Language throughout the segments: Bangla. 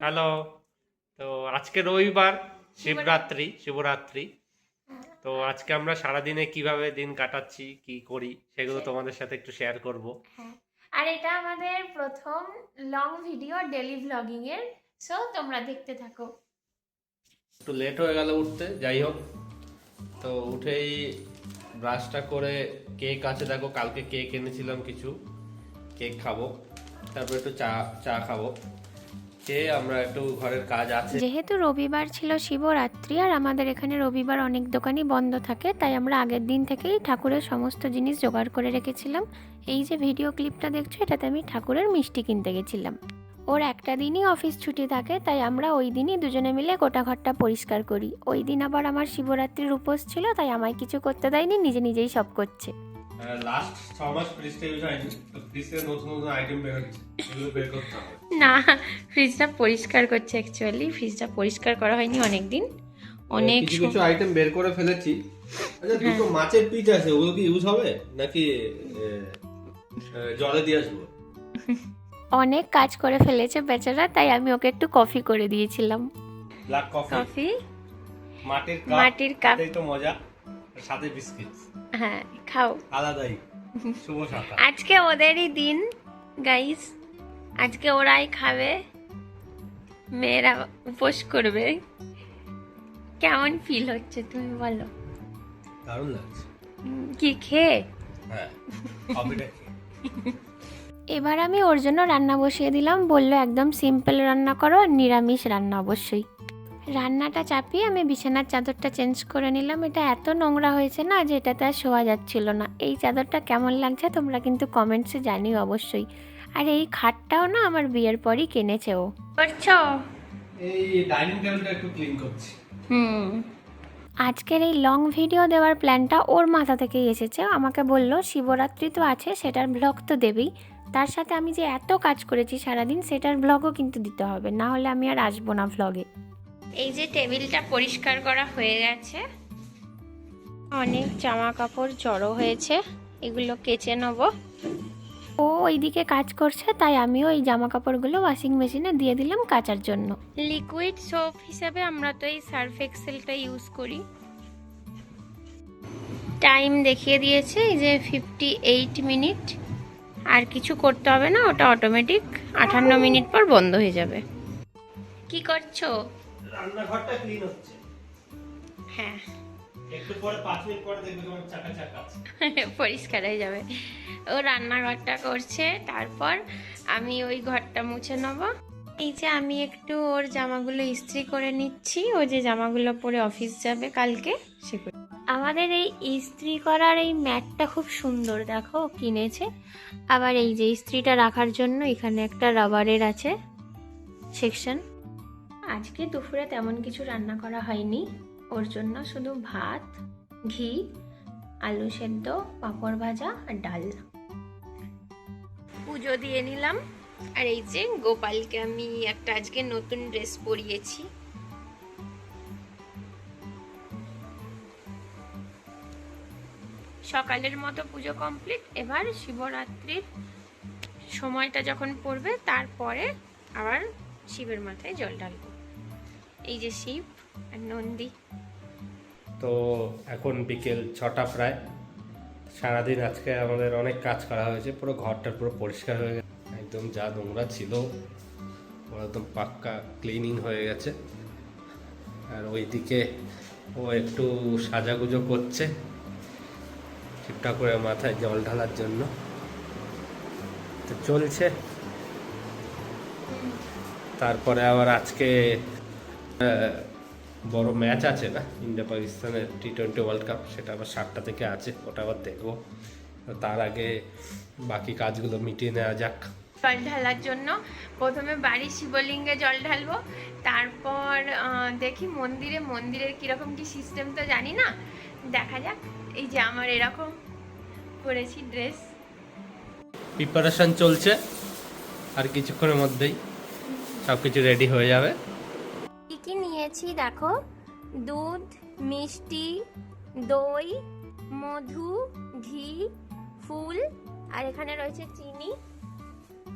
হ্যালো। তো আজকে রবিবার শিবরাত্রি শিবরাত্রি তো আজকে আমরা সারাদিনে কীভাবে দিন কাটাচ্ছি কি করি সেগুলো তোমাদের সাথে একটু শেয়ার করব। হ্যাঁ। আর এটা আমাদের প্রথম লং ভিডিও ডেলি ভ্লগিং এর। সো তোমরা দেখতে থাকো। একটু লেট হয়ে গেল উঠতে যাই হোক। তো উঠেই ব্রাশটা করে কেক আছে দেখো কালকে কেক এনেছিলাম কিছু। কেক খাব। তারপর একটু চা চা খাব। আমরা একটু ঘরের কাজ আছে। যেহেতু রবিবার ছিল শিবরাত্রি আর আমাদের এখানে রবিবার অনেক দোকানই বন্ধ থাকে, তাই আমরা আগের দিন থেকেই ঠাকুরের সমস্ত জিনিস জোগাড় করে রেখেছিলাম। এই যে ভিডিও ক্লিপটা দেখছ, এটাতে আমি ঠাকুরের মিষ্টি কিনতে গেছিলাম। ওর একটা দিনই অফিস ছুটি থাকে, তাই আমরা ওই দিনই দুজনে মিলে গোটা ঘরটা পরিষ্কার করি। ওই দিন আবার আমার শিবরাত্রির উপোস ছিল, তাই আমায় কিছু করতে দেয়নি, নিজে নিজেই সব করছে। লাস্ট ছ মাস ফ্রিজটা ইউজ হয়নি তো ফ্রিজ নতুন নতুন আইটেম বের হচ্ছে এগুলো বের করতে হবে। না ফ্রিজটা পরিষ্কার করছে অ্যাকচুয়ালি ফ্রিজটা পরিষ্কার করা হয়নি অনেক দিন অনেক কিছু কিছু আইটেম বের করে ফেলেছি। আচ্ছা দুটো মাছের পিস আছে ওগুলো কি ইউজ হবে? নাকি জলে দিয়ে আসব? অনেক কাজ করে ফেলেছে বেচারা তাই আমি ওকে একটু কফি করে দিয়েছিলাম। ব্ল্যাক কফি কফি মাটির কাপ মাটির কাপ তো মজা। সাথে বিস্কিট। হ্যাঁ খাও। আলাদাই। শুভ সকাল। আজকে ওদেরই দিন গাইস আজকে ওরাই খাবে মেয়েরা উপোস করবে। কেমন ফিল হচ্ছে তুমি বলো? দারুণ লাগছে। কি খেয়ে? হ্যাঁ খেয়ে। এবার আমি ওর জন্য রান্না বসিয়ে দিলাম। বলল একদম সিম্পল রান্না করো আর নিরামিষ রান্না অবশ্যই। রান্নাটা চাপিয়ে আমি বিছানার চাদরটা চেঞ্জ করে নিলাম। এটা এত নোংরা হয়েছে না যে এটাতে আর শোয়া যাচ্ছিল না। এই চাদরটা কেমন লাগছে তোমরা কিন্তু কমেন্টসে জানিও অবশ্যই। আর এই খাটটাও না আমার বিয়ের পরই কিনেছে ও। করছ? এই ডাইনিং টেবিলটা একটু ক্লিন করছি। হুম। আজকের এই লং ভিডিও দেওয়ার প্ল্যানটা ওর মাথা থেকেই এসেছে। আমাকে বলল শিবরাত্রি তো আছে সেটার ব্লগ তো দেবেই। তার সাথে আমি যে এত কাজ করেছি সারাদিন সেটার ব্লগও কিন্তু দিতে হবে। না হলে আমি আর আসব না ভ্লগে এই যে টেবিলটা পরিষ্কার করা হয়ে গেছে। অনেক জামা কাপড় জড়ো হয়েছে এগুলো কেচে নেব। ও ওইদিকে কাজ করছে তাই আমিও এই জামা কাপড়গুলো ওয়াশিং মেশিনে দিয়ে দিলাম কাচার জন্য। লিকুইড সোপ হিসাবে আমরা তো এই সার্ফ এক্সেলটা ইউজ করি। টাইম দেখিয়ে দিয়েছে এই যে ফিফটি এইট মিনিট আর কিছু করতে হবে না ওটা অটোমেটিক আটান্ন মিনিট পর বন্ধ হয়ে যাবে। কি করছ? রান্নাঘরটা ক্লিন হচ্ছে। হ্যাঁ। একটু পরে পাঁচ মিনিট পরে দেখবে তোমার চাকা চাকা পরিষ্কার হয়ে যাবে। ও রান্নাঘরটা করছে তারপর আমি ওই ঘরটা মুছে নেব। এই যে আমি একটু ওর জামাগুলো ইস্ত্রি করে নিচ্ছি ও যে জামাগুলো পরে অফিস যাবে কালকে সেগুলো আমাদের এই ইস্ত্রি করার এই ম্যাটটা খুব সুন্দর দেখো কিনেছে। আবার এই যে ইস্ত্রিটা রাখার জন্য এখানে একটা রাবারের আছে সেকশন। আজকে দুপুরে তেমন কিছু রান্না করা হয়নি। ওর জন্য শুধু ভাত, ঘি, আলু সেদ্ধ, পাঁপড় ভাজা আর ডাল। পুজো দিয়ে নিলাম। আর এই যে গোপালকে আমি একটা আজকে নতুন ড্রেস পরিয়েছি। সকালের মতো পুজো কমপ্লিট। এবার শিবরাত্রির সময়টা যখন পড়বে, তারপরে আবার শিবের মাথায় জল ঢালবো। এই যে শিব আর নন্দী। তো এখন বিকেল ছটা প্রায়। সারাদিন আজকে আমাদের অনেক কাজ করা হয়েছে পুরো ঘরটা পুরো পরিষ্কার হয়ে গেছে। একদম যা নোংরা ছিল একদম পাক্কা ক্লিনিং হয়ে গেছে। আর ওইদিকে ও একটু সাজাগুজো করছে ঠিকঠাক করে মাথায় জল ঢালার জন্য। তো চলছে। তারপরে আবার আজকে বড় ম্যাচ আছে না? ইন্ডিয়া পাকিস্তানের টি টোয়েন্টি ওয়ার্ল্ড কাপ সেটা আবার সাতটা থেকে আছে ওটা আবার দেখব। তার আগে বাকি কাজগুলো মিটিয়ে নেওয়া যাক। জল ঢালার জন্য প্রথমে বাড়ির শিবলিঙ্গে জল ঢালবো তারপর দেখি মন্দিরে মন্দিরের কীরকম কি সিস্টেম তো জানি না। দেখা যাক এই যে আমার এরকম পরেছি ড্রেস প্রিপারেশন চলছে আর কিছুক্ষণের মধ্যেই সব কিছু রেডি হয়ে যাবে। নিয়েছি দেখো, দুধ, মিষ্টি, দই, মধু, ঘি, ফুল, আর এখানে রয়েছে চিনি।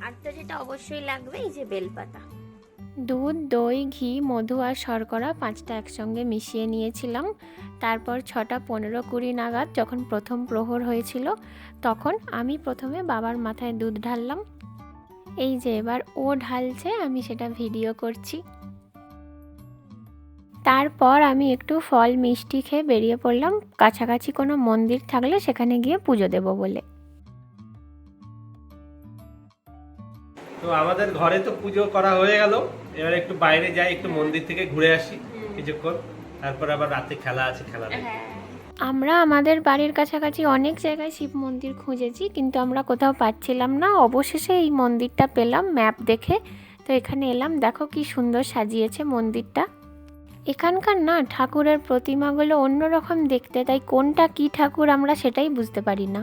আর তো যেটা অবশ্যই লাগবে এই যে বেলপাতা। দুধ, দই, ঘি, মধু আর শর্করা পাঁচটা একসঙ্গে মিশিয়ে নিয়েছিলাম। তারপর ছটা পনেরো কুড়ি নাগাদ যখন প্রথম প্রহর হয়েছিল, তখন আমি প্রথমে বাবার মাথায় দুধ ঢাললাম। এই যে এবার ও ঢালছে, আমি সেটা ভিডিও করছি। তারপর আমি একটু ফল মিষ্টি খেয়ে বেরিয়ে পড়লাম। কাছাকাছি কোনো মন্দির থাকলে সেখানে গিয়ে পুজো দেবো বলে। তো আমাদের ঘরে তো পুজো করা হয়ে গেল। এবার একটু বাইরে যাই একটু মন্দির থেকে ঘুরে আসি কিছুক্ষণ। তারপর আবার রাতে খেলা আছে খেলা আমরা আমাদের বাড়ির কাছাকাছি অনেক জায়গায় শিব মন্দির খুঁজেছি কিন্তু আমরা কোথাও পাচ্ছিলাম না। অবশেষে এই মন্দিরটা পেলাম ম্যাপ দেখে। তো এখানে এলাম দেখো কি সুন্দর সাজিয়েছে মন্দিরটা। এখানকার না ঠাকুরের প্রতিমাগুলো অন্যরকম দেখতে, তাই কোনটা কি ঠাকুর আমরা সেটাই বুঝতে পারি না।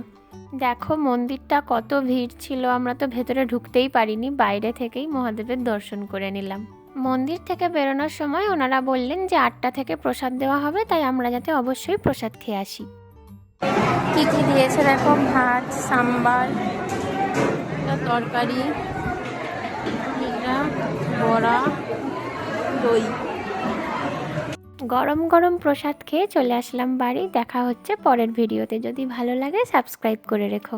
দেখো মন্দিরটা কত ভিড় ছিল, আমরা তো ভেতরে ঢুকতেই পারিনি, বাইরে থেকেই মহাদেবের দর্শন করে নিলাম। মন্দির থেকে বেরোনোর সময় ওনারা বললেন যে আটটা থেকে প্রসাদ দেওয়া হবে, তাই আমরা যাতে অবশ্যই প্রসাদ খেয়ে আসি। কি কি দিয়েছে দেখো? ভাত, সাম্বার, তরকারি বড়া, দই। গরম গরম প্রসাদ খেয়ে চলে আসলাম বাড়ি। দেখা হচ্ছে পরের ভিডিওতে। যদি ভালো লাগে, সাবস্ক্রাইব করে রেখো।